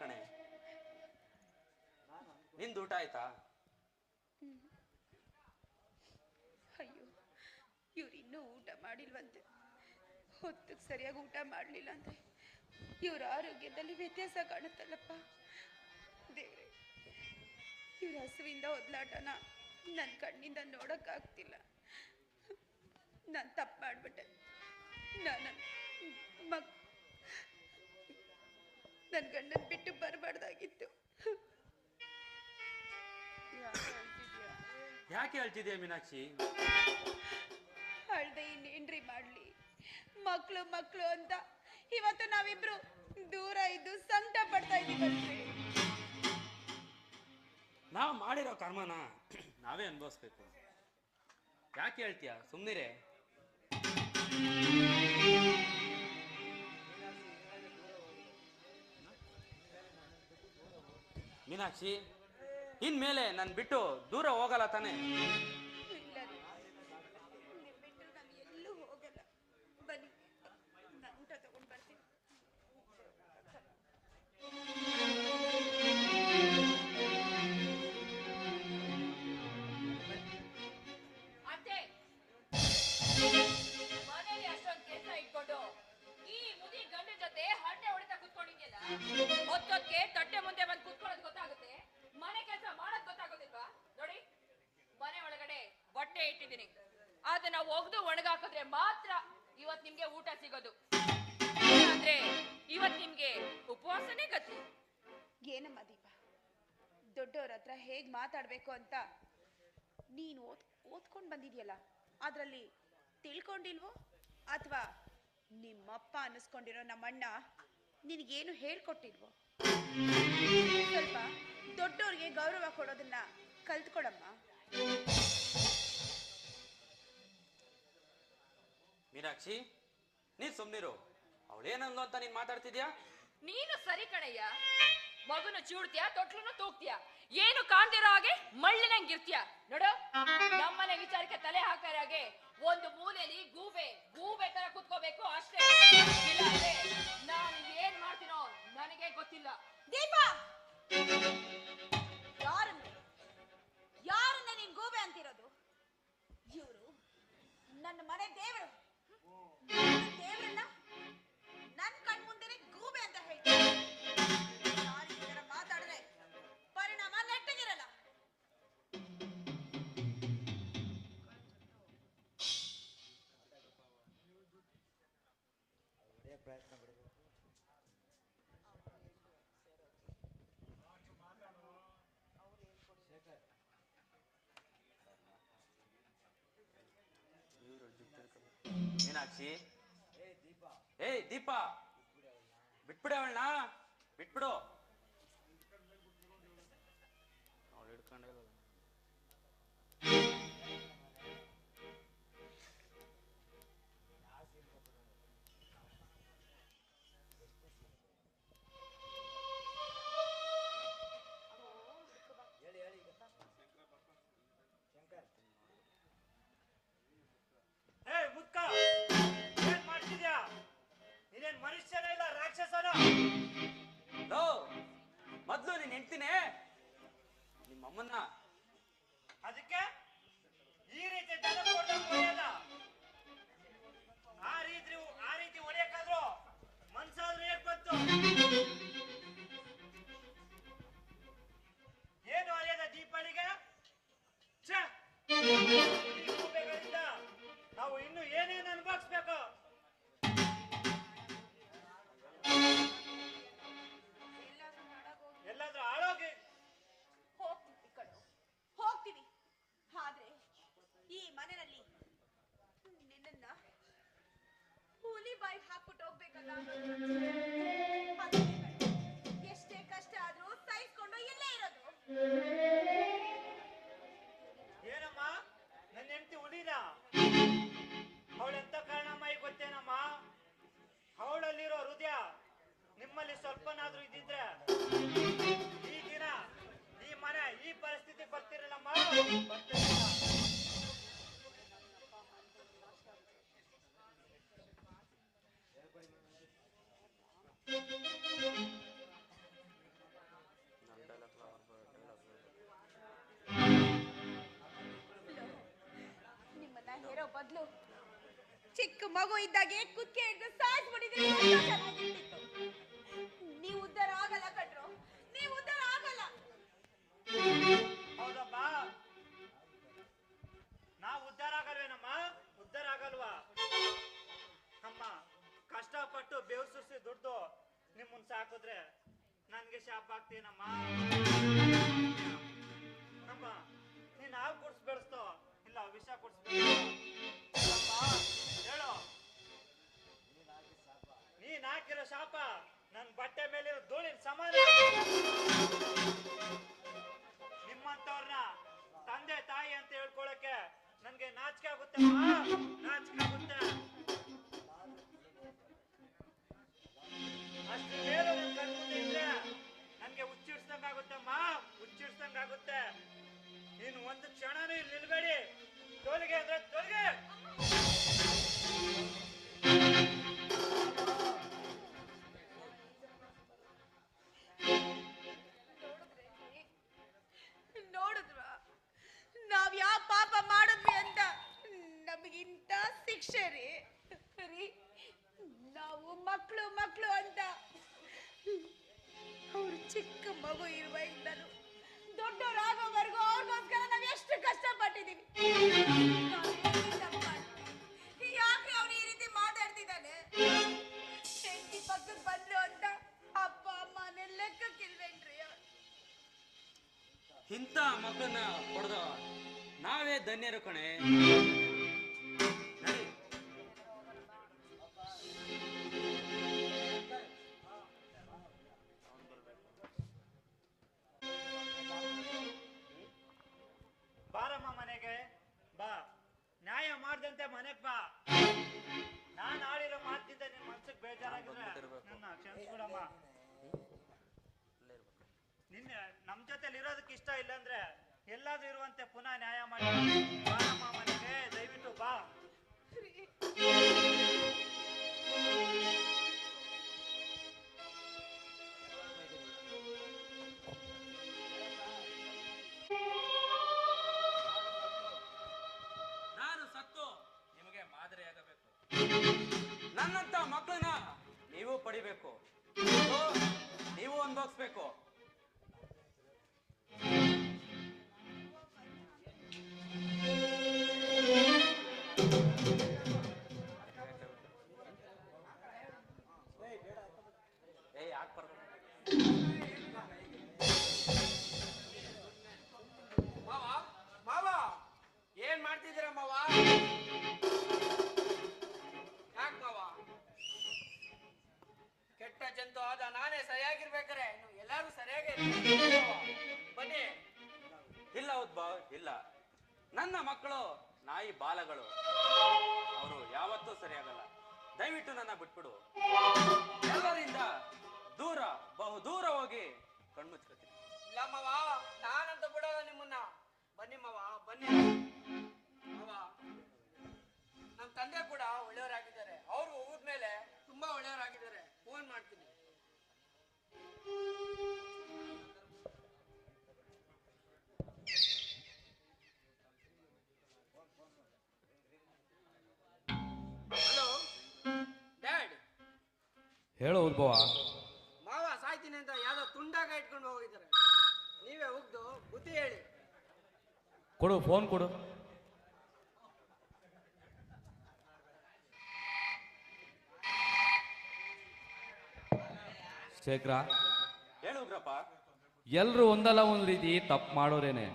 ಕಣೆ. ನಿಂದು ಊಟ ಆಯ್ತಾ? ಅಯ್ಯೋ, ಇವ್ರು ಇನ್ನೂ ಊಟ ಮಾಡಿಲ್ವಂತೆ. ಹೊತ್ತಿಗೆ ಸರಿಯಾಗಿ ಊಟ ಮಾಡಲಿಲ್ಲ ಅಂದ್ರೆ ಇವ್ರ ಆರೋಗ್ಯದಲ್ಲಿ ವ್ಯತ್ಯಾಸ ಕಾಣುತ್ತಲ್ಲಪ್ಪ. ದೇವ್ರೆ, ಇವ್ರ ಹಸುವಿಂದ ಒದ್ಲಾಟನ ನನ್ನ ಕಣ್ಣಿಂದ ನೋಡೋಕ್ಕಾಗ್ತಿಲ್ಲ. ನಾನು ತಪ್ಪು ಮಾಡಿಬಿಟ್ಟೆ. ನಾನು ಮಕ್ ನನ್ನ ಗಂಡನ ಯಾಕೆ ಹೇಳ್ತಿದ್ಯಾ ಮೀನಾಕ್ಷಿ? ಅಳ್ದೆ ಇನ್ನೇನ್ರಿ ಮಾಡ್ಲಿ. ಮಕ್ಳು ಮಕ್ಳು ಅಂತ. ಇವತ್ತು ನಾವಿಬ್ರು ದೂರ ಇದ್ದು ಸಂಕಟ ಪಡ್ತಾ ಇದ್ದೀವಿ ನಾವು ಮಾಡಿರೋ ಕರ್ಮನ ನಾವೇ ಅನುಭವಿಸ್ಬೇಕು. ಯಾಕೆ ಹೇಳ್ತೀಯ? ಸುಮ್ನಿರೆ. ಮೀನಾಕ್ಷಿ ಇನ್ಮೇಲೆ ನನ್ ಬಿಟ್ಟು ದೂರ ಹೋಗಲ್ಲ ತಾನೆ. ಒಣಗಾಕಿದ್ರೆ ಮಾತ್ರ ಇವತ್ ನಿಮ್ಗೆ ಊಟ ಸಿಗೋದು. ಅಂದ್ರೆ ಇವತ್ ನಿಮ್ಗೆ ಉಪವಾಸನೇ ಗತಿ. ಏನಮ್ಮ ದೀಪ? ದೊಡ್ಡವ್ರ ಹತ್ರ ಹೇಗ್ ಮಾತಾಡ್ಬೇಕು ಅಂತ ನೀನು ಓದ್, ಓದ್ಕೊಂಡ್ ಬಂದಿದ್ಯಲ್ಲ, ಅದ್ರಲ್ಲಿ ತಿಳ್ಕೊಂಡಿಲ್ವೋ? ಅಥವಾ ನಿಮ್ಮಪ್ಪ ಅನ್ನಿಸ್ಕೊಂಡಿರೋ ನಮ್ಮಣ್ಣ ನಿನಗೇನು ಹೇಳ್ಕೊಟ್ಟಿಲ್ವೋ? ಸ್ವಲ್ಪ ದೊಡ್ಡವ್ರಿಗೆ ಗೌರವ ಕೊಡೋದನ್ನ ಕಲ್ತ್ಕೊಡಮ್ಮ ಮೀನಾಕ್ಷಿ, ನೀನ್ ಸುಮ್ನಿರು. ಅವಳೇನಂದು ಅಂತ ನೀನ್ ಮಾತಾಡ್ತಿದ್ಯಾ? ನೀನು ಸರಿ ಕಣಯ್ಯ. ಮಗುನು ಚೂಡ್ತೀಯ ತೊಟ್ಲುನು ತೂಗ್ತೀಯ? ಏನು ಕಾಣ್ದಿರೋ ಹಾಗೆ ಮಳ್ಳಿನಂಗಿರ್ತೀಯ? ನೋಡು, ನಮ್ಮನೆ ವಿಚಾರಕ್ಕೆ ತಲೆ ಹಾಕರ ಹಾಗೆ ಒಂದು ಮೂಲೆಯಲ್ಲಿ ಗೂಬೆ ಗೂಬೆ ತರ ಕುತ್ಕೋಬೇಕು ಅಷ್ಟೇ. ಮೀನಾಕ್ಷಿ. ಏಯ್ ದೀಪ. ಬಿಟ್ಬಿಡೆ ಅವಳನ್ನ. ಬಿಟ್ಬಿಡು. ಚಿಕ್ಕ ಮಗು ಇದ್ದಾಗೆ ಕುಕ್ಕೆ ಹಿಡಿದು ಚೆನ್ನಾಗಿರ್ತಿತ್ತು ನೀವು ಉದ್ಧಾರ ಆಗಲ್ಲ ಕಟ್ರು ನೀವು ಉದ್ಧಾರ ಆಗಲ್ಲ. ಹೌದಪ್ಪ. ನಾವು ಉದ್ಧಾರ ಆಗಲ್ವೇನಮ್ಮ? ಉದ್ಧಾರ ಆಗಲ್ವಾ? ಅಮ್ಮ, ಕಷ್ಟಪಟ್ಟು ಬೇವು ಸುರಿಸಿ ದುಡ್ಡು ನಿಮ್ಮನ್ ಸಾಕಿದ್ರೆ ನನ್ಗೆ ಶಾಪ ಆಗ್ತೀನಮ್ಮ. ಅಮ್ಮ, ನೀನ್ ಹಾವು ಕುಡ್ಸ್ ಬೆಳೆಸ್ತೋ? ಇಲ್ಲ, ವಿಷ ಕುಡ್ಸ್ ಹಾಕಿರೋ ಶಾಪ ನನ್ ಬಟ್ಟೆ ಮೇಲಿರೋ ಧೂಳಿನ ಸಮಾನ ನಿಮ್ಮಂತವ್ರನ್ನ ತಂದೆ ತಾಯಿ ಅಂತ ಹೇಳ್ಕೊಳಕ್ಕೆ ನನ್ಗೆ ನಾಚಿಕೆ ಆಗುತ್ತೆ. ನಾಚಿಕೆ ಆಗುತ್ತೆ ಅಷ್ಟು ಚಿಕ್ಕ ಮಗು ಇರುವಾಗಿಂದನು ದೊಡ್ಡವರಾಗೋವರೆಗೂ ಅವ್ರಿಗೋಸ್ಕರ ನಾವ್ ಎಷ್ಟು ಕಷ್ಟಪಟ್ಟಿದ್ದೀವಿ? ಯಾಕೆ ಅವನು ಈ ರೀತಿ ಮಾತಾಡ್ತಿದ್ದಾನೆ ಹೆಂಡತಿ ಪಕ್ಕಕ್ಕೆ ಬಂದ್ರು ಅಂತ ಅಪ್ಪ ಅಮ್ಮನೆ ಲೆಕ್ಕಕ್ಕಿಲ್ವೇನ್ರಿ? ಇಂಥ ಮಗನ ಹೊಡೆದ ನಾವೇ ಧನ್ಯರು ಕಣೆ ಮನೆಗ್ ಬಾ ನಾನ್ ಆಡಿರೋ ಮಾತಿಂದ ನಿನ್ ಮನ್ಸಿಗೆ ಬೇಜಾರಾಗಿದ್ರೆ ನನ್ನ ಕ್ಷಮಿಸ್ಬಿಡಮ್ಮ ನಿನ್ನೆ ನಮ್ ಜೊತೆಲಿ ಇರೋದಕ್ಕೆ ಇಷ್ಟ ಇಲ್ಲ ಅಂದ್ರೆ ಎಲ್ಲಾದ್ರೂ ಇರುವಂತೆ ಪುನಃ ನ್ಯಾಯ ಮಾಡಿ. ಬಾರಮ್ಮ ಮನೆಗೆ, ದಯವಿಟ್ಟು ಬಾ. ಬಿಟ್ಬಿಡು ಎಲ್ಲರಿಂದ ದೂರ ಬಹು ದೂರ ಹೋಗಿ ಕಣ್ಮುಚ್ಕೋತೀನಿ. ಇಲ್ಲ ಮಾವ, ನಾನಂತ ಬಿಡೋದ ನಿಮ್ಮನ್ನ. ಬನ್ನಿ ಮಾವ, ಬನ್ನಿ. ನಮ್ಮ ತಂದೆ ಕೂಡ ಒಳ್ಳೆಯವರಾಗಿದ್ದಾರೆ. ಅವ್ರು ಹೋದ್ಮೇಲೆ ತುಂಬಾ ಒಳ್ಳೆಯವರಾಗಿದ್ದಾರೆ. ಫೋನ್ ಮಾಡ್ತೀನಿ. ಹೇಳು ಉದ್ಭವ. ಮಾವ ಸಾಯ್ತೀನಿ ಅಂತ ಯಾವ್ದೋ ತುಂಡಾಗ ಇಟ್ಕೊಂಡು ಹೋಗಿದ್ದಾರೆ. ನೀವೇ ಹೋಗ್ದು ಬುದ್ಧಿ ಹೇಳಿ. ಕೊಡು ಫೋನ್ ಕೊಡು. ಶೇಖರ ಹೇಳು ಉಗ್ರಪ್ಪ. ಎಲ್ಲರೂ ಒಂದಲ್ಲ ಒಂದು ರೀತಿ ತಪ್ಪು ಮಾಡೋರೇನೆ.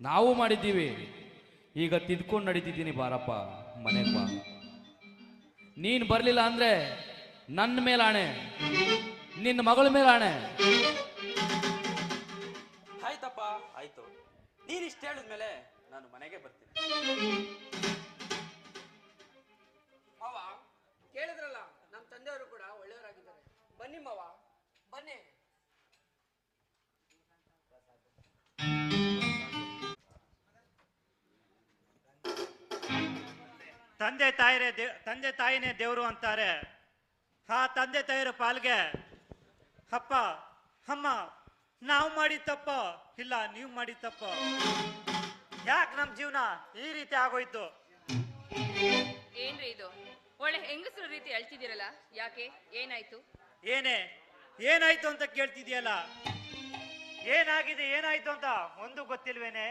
ನಾವು ಮಾಡಿದ್ದೀವಿ. ಈಗ ತಿದ್ಕೊಂಡು ನಡೀತಿದ್ದೀನಿ ಬಾರಪ್ಪ ಮನೆಗೆ ಬಾ. ನೀನು ಬರಲಿಲ್ಲ ಅಂದ್ರೆ ನನ್ನ ಮೇಲೆ ಆಣೆ ನಿನ್ನ ಮಗಳ ಮೇಲೆ ಆಣೆ ಆಯ್ತಪ್ಪ ಆಯ್ತು. ನೀನ್ ಇಷ್ಟ ಹೇಳಿದ್ಮೇಲೆ ನಾನು ಮನೆಗೆ ಬರ್ತೀನಿ. ಮಾವ ಕೇಳಿದ್ರಲ್ಲ ನಮ್ಮ ತಂದೆಯವರು ಕೂಡ ಒಳ್ಳೆಯವರಾಗಿದ್ದಾರೆ. ಬನ್ನಿ ಮಾವ ಬನ್ನಿ. ತಂದೆ ತಾಯಿರೇ ದೇ ತಂದೆ ತಾಯಿನೇ ದೇವರು ಅಂತಾರೆ. ಆ ತಂದೆ ತಾಯಿರ ಪಾಲ್ಗೆ ಅಪ್ಪ ಅಮ್ಮ ನಾವು ಮಾಡಿ ತಪ್ಪ ಇಲ್ಲ ನೀವು ಮಾಡಿ ತಪ್ಪ. ಯಾಕೆ ನಮ್ಮ ಜೀವನ ಈ ರೀತಿ ಆಗೋಯ್ತು? ಏನ್ರಿ ಇದು? ಒಳ್ಳೆ ಹೆಂಗಸರ ರೀತಿ ಅಳ್ತಿದ್ದೀರಲ್ಲ ಯಾಕೆ? ಏನಾಯ್ತು? ಏನೇ ಏನಾಯ್ತು ಅಂತ ಕೇಳ್ತಿದ್ಯಲ್ಲ ಏನಾಗಿದೆ ಏನಾಯ್ತು ಅಂತ ಒಂದು ಗೊತ್ತಿಲ್ವೇನೆ?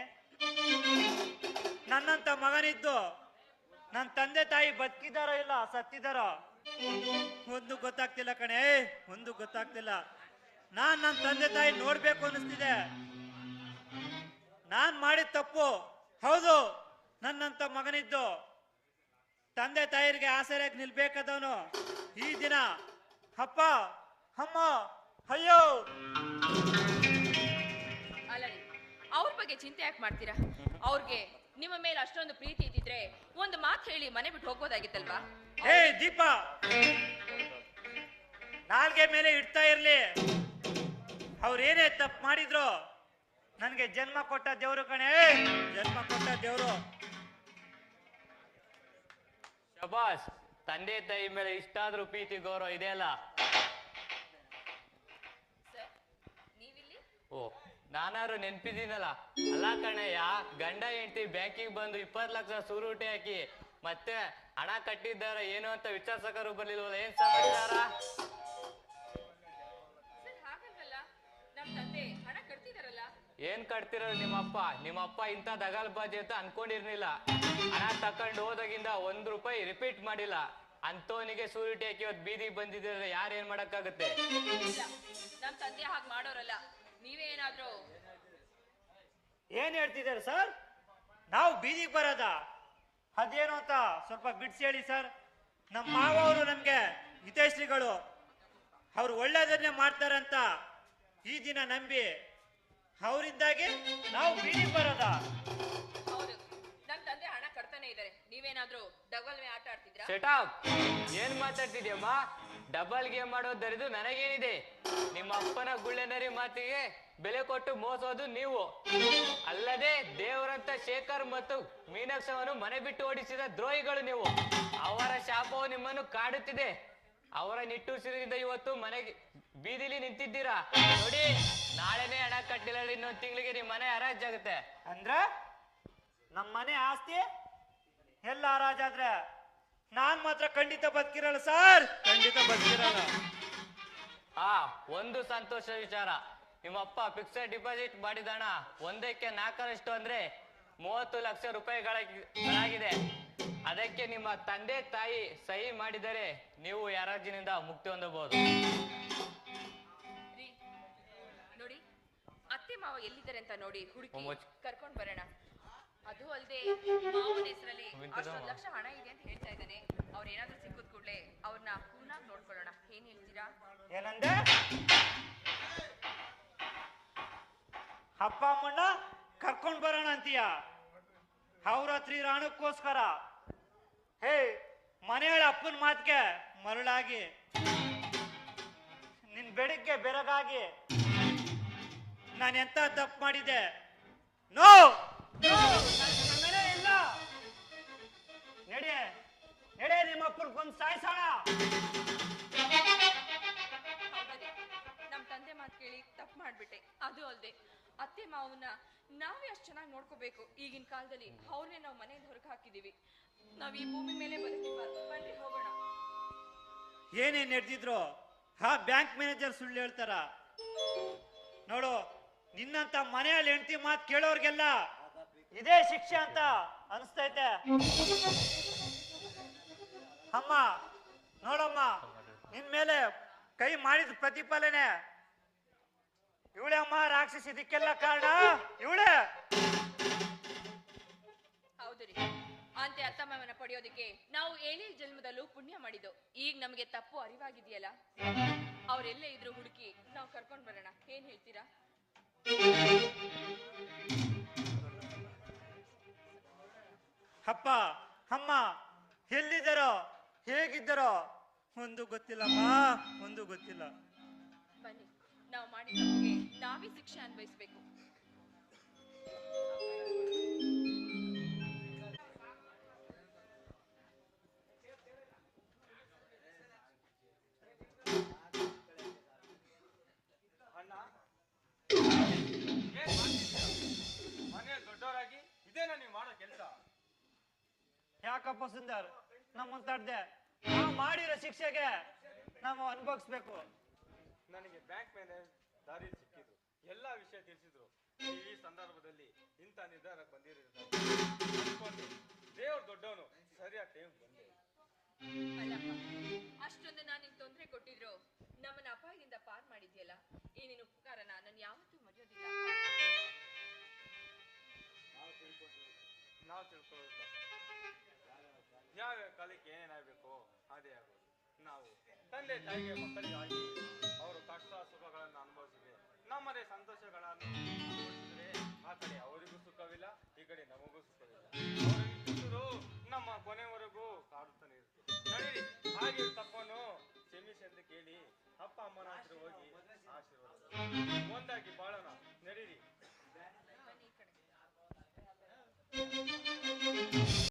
ನನ್ನಂತ ಮಗನಿದ್ದು ನನ್ನ ತಂದೆ ತಾಯಿ ಬದುಕಿದಾರೋ ಇಲ್ಲ ಸತ್ತಿದಾರೋ? ಒಂದು ಗೊತ್ತಾಗ್ತಿಲ್ಲ ಕಣೆ, ಒಂದು ಗೊತ್ತಾಗ್ತಿಲ್ಲ. ನಾನ್ ನನ್ನ ತಂದೆ ತಾಯಿ ನೋಡ್ಬೇಕು ಅನಿಸ್ತಿದೆ ನಾನ್ ಮಾಡಿದ ತಪ್ಪು. ಹೌದು, ನನ್ನಂತ ಮಗನಿದ್ದು. ತಂದೆ ತಾಯಿರಿಗೆ ಆಸರೆಯಾಗಿ ನಿಲ್ಬೇಕಾದವನು ಈ ದಿನ. ಅಪ್ಪ, ಅಮ್ಮ, ಅಯ್ಯೋ! ಅವ್ರ ಬಗ್ಗೆ ಚಿಂತೆ ಯಾಕೆ ಮಾಡ್ತೀರಾ? ಅವ್ರಿಗೆ ನಿಮ್ಮ ಮೇಲೆ ಅಷ್ಟೊಂದು ಪ್ರೀತಿ ಇದ್ದಿದ್ರೆ ಒಂದು ಮಾತು ಹೇಳಿ ಮನೆ ಬಿಟ್ಟು ಹೋಗ್ಬೋದಾಗಿತ್ತಲ್ವಾ? ಹೇ ದೀಪ. ನಾಲ್ಗೆ ಮೇಲೆ ಇಡ್ತಾ ಇರ್ಲಿ. ಅವ್ರೇನೇ ತಪ್ಪು ಮಾಡಿದ್ರು? ನನಗೆ ಜನ್ಮ ಕೊಟ್ಟ ದೇವರು ಕಣೆ. ಜನ್ಮ ಕೊಟ್ಟ ದೇವರು. ಶಬಾಸ್ ತಂದೆ ತಾಯಿ ಮೇಲೆ ಇಷ್ಟಾದ್ರೂ ಪ್ರೀತಿ ಗೌರವ ಇದೆ ಅಲ್ಲ? ನೀವಿಲ್ಲಿ? ಓ ನಾನಾದ್ರು ನೆನ್ಪಿದ್ದೀನಲ್ಲ? ಅಲ್ಲ ಕಣಯ್ಯ ಗಂಡ ಹೆಂಡತಿ ಬ್ಯಾಂಕಿಗೆ ಬಂದು ಇಪ್ಪತ್ತು ಲಕ್ಷ ಸೂರುಟಿ ಹಾಕಿ ಮತ್ತೆ ಹಣ ಕಟ್ಟಿದ್ದಾರ ಏನು ಅಂತ ವಿಚಾರಸಕರು ಬರ್ಲಿಲ್ವಲ್ಲ ಏನ್ ಸಮಾಚಾರ? ಸರ್ ಹಾಗಲ್ವಲ್ಲ? ನಮ್ ತಂದೆ ಹಣ ಅಪ್ಪ ಏನ್ ನಿಮ್ಮಪ್ಪ? ನಿಮ್ಮಪ್ಪ ಇಂಥ ದಗಲ್ಬಾಜಿ ಅಂತ ಅನ್ಕೊಂಡಿರ್ಲಿಲ್ಲ. ಹಣ ತಕೊಂಡು ಹೋದಾಗಿಂದ ಒಂದ್ ರೂಪಾಯಿ ರಿಪೀಟ್ ಮಾಡಿಲ್ಲ. ಅಂತವನಿಗೆ ಸೂರಿಟಿ ಹಾಕಿ ಇವತ್ತು ಬೀದಿಗೆ ಬಂದಿದ್ರೆ ಯಾರು ಏನ್ ಮಾಡಕ್ಕಾಗತ್ತೆ? ನಮ್ಮ ನಮ್ ತಂದೆ ಹಾಗೆ ಮಾಡೋರಲ್ಲ. ನೀವೇ ಏನಾದ್ರು ಏನ್ ಹೇಳ್ತಿದ್ದಾರೆ ಸರ್? ನಾವು ಬೀದಿಗೆ ಬರೋದ? ಅದೇನು ಅಂತ ಸ್ವಲ್ಪ ಬಿಡಿಸಿ ಹೇಳಿ ಸರ್. ನಮ್ಮ ಮಾವ ಅವರು ನಮ್ಗೆ ಹಿತೈಷಿಗಳು. ಅವ್ರು ಒಳ್ಳೇದನ್ನೇ ಮಾಡ್ತಾರಂತ ಈ ದಿನ ನಂಬಿ ಅವರಿಂದಾಗಿ ನಾವು ಬೀದಿ ಬರೋದ. ಹೌದು. ನಮ್ ತಂದೆ ಹಣ ಕಟ್ತಾನೆ ಇದಾರೆ ನೀವೇನಾದ್ರೂ ಡಬಲ್ ಮೇ ಆಟ ಆಡ್ತಿದ್ರಾ? ಏನ್ ಮಾತಾಡ್ತಿದ್ಯಮ್ಮ? Double game ಮಾಡೋದರಿದು ನನಗೇನಿದೆ? ನಿಮ್ಮ ಅಪ್ಪನ ಗುಳ್ಳೆನರಿ ಮಾತಿಗೆ ಬೆಲೆ ಕೊಟ್ಟು ಮೋಸೋದು ನೀವು. ಅಲ್ಲದೆ ದೇವರಂತ ಶೇಖರ್ ಮತ್ತು ಮೀನಾಕ್ಷವನ್ನು ಮನೆ ಬಿಟ್ಟು ಓಡಿಸಿದ ದ್ರೋಹಿಗಳು ನೀವು. ಅವರ ಶಾಪವು ನಿಮ್ಮನ್ನು ಕಾಡುತ್ತಿದೆ. ಅವರ ನಿಟ್ಟುಸಿರಿಂದ ಇವತ್ತು ಮನೆಗೆ ಬೀದಿಲಿ ನಿಂತಿದ್ದೀರಾ? ನೋಡಿ, ನಾಳೆನೇ ಹಣ ಕಟ್ಟಿಲ್ಲ ಇನ್ನೊಂದು ತಿಂಗಳಿಗೆ ನಿಮ್ಮ ಮನೆ ಹರಾಜಾಗುತ್ತೆ. ಅಂದ್ರ ನಮ್ಮ ಮನೆ ಆಸ್ತಿ ಎಲ್ಲ ಹರಾಜಾದ್ರೆ ನಾನ್ ಮಾತ್ರ ಖಂಡಿತ ಬದುಕಿರಲ್ಲ ಸರ್. ಖಂಡಿತ ಬದುಕಿರಲ್ಲ. ಆ ಒಂದು ಸಂತೋಷ ವಿಚಾರ. ನಿಮ್ಮಪ್ಪ ಫಿಕ್ಸೆಡ್ ಡಿಪಾಸಿಟ್ ಮಾಡಿದಣ. ಒಂದಕ್ಕೆ ನಾಲ್ಕರಷ್ಟು ಅಂದ್ರೆ ಮೂವತ್ತು ಲಕ್ಷ ರೂಪಾಯಿಗಳಾಗಿದೆ. ಅದಕ್ಕೆ ನಿಮ್ಮ ತಂದೆ ತಾಯಿ ಸಹಿ ಮಾಡಿದರೆ ನೀವು ಯಾರಾಜಿನಿಂದ ಮುಕ್ತಿ ಹೊಂದಬಹುದು. ನೋಡಿ ಅತ್ತೆ ಮಾವ ಎಲ್ಲಿದ್ದಾರೆ ಅಂತ ನೋಡಿ ಹುಡುಕಿ ಕರ್ಕೊಂಡು ಬರೋಣ. ಅದು ಅಲ್ಲದೆ ಮಾವನ ಹೆಸರಲ್ಲಿ. ಲಕ್ಷ ಹಣ ಇದೆ ಅಂತ ಹೇಳ್ತಾ ಇದ್ದಾನೆ ಅವ್ರ ಏನಾದ್ರೂ ಸಿಕ್ಕಿದ ಕೂಡಲೇ ಅವ್ರನ್ನ ಪೂರ್ಣಾಗಿ ನೋಡ್ಕೊಳ್ಳೋಣ. ಏನ್ ಹೇಳ್ತೀರಾ? ಏನಂದೆ? ಅಪ್ಪ ಅಮ್ಮಣ್ಣ ಕರ್ಕೊಂಡ್ ಬರೋಣ ಅಂತೀಯ? ಅವ್ರ ಹತ್ರ ರಾಣಕ್ಕೋಸ್ಕರ. ಹೇ ಮನೆಯೊಳ ಅಪ್ಪನ ಮಾತಿಗೆ ಮರಳಾಗಿ. ನಿನ್ ಬೆಳಗ್ಗೆ ಬೆರಗಾಗಿ ನಾನು ಎಂತ ತಪ್ಪು ಮಾಡಿದೆ ನೋ! ಸಾಯಿಸೋಣ ಹೌದದೆ ನಮ್ ತಂದೆ ಮಾತು ಕೇಳಿ ತಪ್ಪು ಮಾಡ್ಬಿಟ್ಟೆ. ಅದು ಅಲ್ಲದೆ ಅತ್ತೆ ಮಾವನ್ನ ನಾವೇ ಅಷ್ಟು ಚೆನ್ನಾಗಿ ನೋಡ್ಕೋಬೇಕು. ಈಗಿನ ಕಾಲದಲ್ಲಿ ಅವ್ರನ್ನೇ ನಾವು ಮನೆಯಿಂದ ಹೊರಗೆ ಹಾಕಿದೀವಿ. ನಾವ್ ಈ ಭೂಮಿ ಮೇಲೆ ಬದುಕಿಬಾರ್ದು ಹೋಗೋಣ. ಏನೇನ್ ನಡೆದಿದ್ರು ಹಾ ಬ್ಯಾಂಕ್ ಮ್ಯಾನೇಜರ್ ಸುಳ್ಳು ಹೇಳ್ತಾರ. ನೋಡು, ನಿನ್ನಂತ ಮನೆಯಲ್ಲಿ ಹೆಂಡತಿ ಮಾತು ಕೇಳೋರ್ಗೆಲ್ಲ ಇದೇ ಶಿಕ್ಷೆ ಅಂತ ಅನಿಸ್ತೈತೆ. ಅಮ್ಮ ನೋಡಮ್ಮ ನಿನ್ ಮೇಲೆ ಕೈ ಮಾಡಿದ ಪ್ರತಿಫಲನೆ. ಇವಳೆ ಅಮ್ಮ ರಾಕ್ಷಸಿ ಇದಕ್ಕೆಲ್ಲ ಕಾರಣ? ಇವಳೆ? ಹೌದು ರೀ. ಅಂತೆ ಅತ್ತಮ್ಮನ ಪಡೆಯೋದಿಕ್ಕೆ ಪಡೆಯೋದಕ್ಕೆ ನಾವು ಏನೇ ಜನ್ಮದಲ್ಲೂ ಪುಣ್ಯ ಮಾಡಿದ್ದು. ಈಗ ನಮಗೆ ತಪ್ಪು ಅರಿವಾಗಿದೆಯಲ್ಲ? ಅವರೆಲ್ಲೇ ಇದ್ರು ಹುಡುಕಿ ನಾವು ಕರ್ಕೊಂಡ್ ಬರೋಣ. ಏನ್ ಹೇಳ್ತೀರಾ? ಅಪ್ಪ ಅಮ್ಮ ಎಲ್ಲಿದ್ದಾರೋ ಹೇಗಿದ್ದಾರೋ ಒಂದು ಗೊತ್ತಿಲ್ಲಮ್ಮ ಒಂದು ಗೊತ್ತಿಲ್ಲ. ಬನ್ನಿ ನಾವು ಮಾಡಿದ ತಪ್ಪಿಗೆ ನಾವೇ ಶಿಕ್ಷೆ ಅನ್ವಯಿಸ್ಬೇಕು. ದೊಡ್ಡವರಾಗಿ ಇದೇನಾ ನೀವು ಮಾಡೋ ಕೆಲಸ ಯಾಕಪ್ಪ ಸುಂದರ್? ನಮ್ಮ ತಡ್ದೆ ನಾವು ಮಾಡಿರೋ ಶಿಕ್ಷೆಗೆ ನಾವು ಅನುಭವಿಸ್ಬೇಕು. ನನಗೆ ಬ್ಯಾಂಕ್ ಮೇಲೆ ದಾರಿ ಸಿಕ್ಕಿದ್ರು ಎಲ್ಲ ವಿಷಯ ತಿಳಿಸಿದ್ರು. ಈ ಸಂದರ್ಭದಲ್ಲಿ ಇಂಥ ನಿರ್ಧಾರಕ್ಕೆ ಬಂದಿರೋದು. ಅನ್ಕೊಂಡು. ದೇವ್ರು ದೊಡ್ಡವನು. ಸರಿಯಾದ ಟೈಮ್ ಬಂದೆ ಅಲ್ಲಪ್ಪ ಅಷ್ಟೊಂದು ನಾನು ನಿನ್ ತೊಂದರೆ ಕೊಟ್ಟಿದ್ರು. ನಮ್ಮನ್ನ ಅಪಾಯದಿಂದ ಪಾರ್ ಮಾಡಿದ್ಯಲ್ಲ ಈ ನಿನ್ನ ಉಪಕಾರ ನಾನು ಯಾವತ್ತೂ ಮರೆಯೋದಿಲ್ಲ. ನಾವು ತಿಳ್ಕೊಂಡು ನಾವು ತಿಳ್ಕೊಳ್ಳೋದು. ಮಕ್ಕಳಿಗೆ ಏನೇನಾಗಬೇಕು ಅದೇ ಆಗೋದು. ನಾವು ತಂದೆ ತಾಯಿಗೆ ಮಕ್ಕಳಿಗಾಗಿ ಅವರು ಕಷ್ಟ ಸುಖಗಳನ್ನು ಅನುಭವಿಸಿದೆ ನಮ್ಮದೇ ಸಂತೋಷಗಳನ್ನು ಅನುಭವಿಸಿದ್ರೆ ಆ ಕಡೆ ಅವರಿಗೂ ಸುಖವಿಲ್ಲ, ಈ ಕಡೆ ನಮಗೂ ಸುಖವಿಲ್ಲ. ನಮ್ಮ ಕೊನೆವರೆಗೂ ಕಾಡುತ್ತಾನೆ ಇರುತ್ತೆ ನಡಿರಿ. ಹಾಗೆ ತಪ್ಪನು ಕ್ಷಮಿಸಿ ಅಂತ ಕೇಳಿ ಅಪ್ಪ ಅಮ್ಮನ ಹತ್ರ ಹೋಗಿ ಆಶೀರ್ವಾದ. ಒಂದಾಗಿ ಬಾಳೋಣ. ನಡೀರಿ.